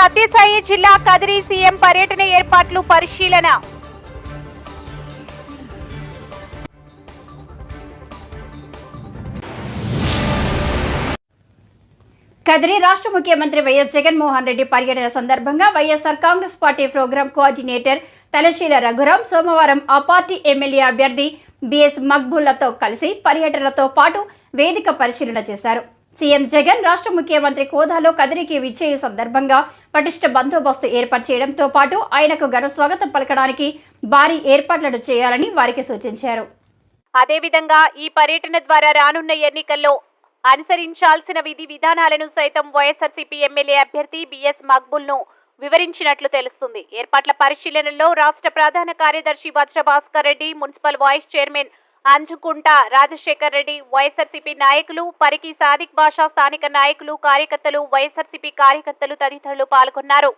సత్యసాయి జిల్లా కదిరి సీఎం పర్యటన ఏర్పాట్లు పరిశీలన. కదిరి రాష్ట్ర ముఖ్యమంత్రి వైఎస్ జగన్మోహన్ రెడ్డి పర్యటన సందర్భంగా YSR Congress party program coordinator Talasila Raghuram సోమవారం ఆ పార్టీ ఎమ్మెల్యే అభ్యర్థి బిఎస్ మక్బుల్లతో కలిసి పర్యటనతో పాటు వేదిక పరిశీలన చేశారు. సీఎం జగన్ రాష్ట్ర ముఖ్యమంత్రి కోదాలో కదిరికి విచ్చేయ సందర్భంగా పటిష్ట బందోబస్తు ఏర్పాటు చేయడంతో పాటు ఆయనకు ఘన స్వాగతం పలకడానికి భారీ ఏర్పాట్లను చేయాలని వారికి సూచించారు. అదేవిధంగా ఈ పర్యటన ద్వారా రానున్న ఎన్నికల్లో అనుసరించాల్సిన విధి విధానాలను సైతం వైఎస్ఆర్సీపీ ఎమ్మెల్యే అభ్యర్థి బిఎస్ మక్బుల్ను వివరించినట్లు తెలుస్తుంది. ఏర్పాట్ల పరిశీలనలో రాష్ట్ర ప్రధాన కార్యదర్శి Vajrabhaskar Reddy municipal vice chairman Anjukunta Rajasekhar Reddy YSRCP నాయకులు పరికి సాదిక్ భాషా స్థానిక నాయకులు కార్యకర్తలు వైఎస్ఆర్సీపీ కార్యకర్తలు తదితరులు పాల్గొన్నారు.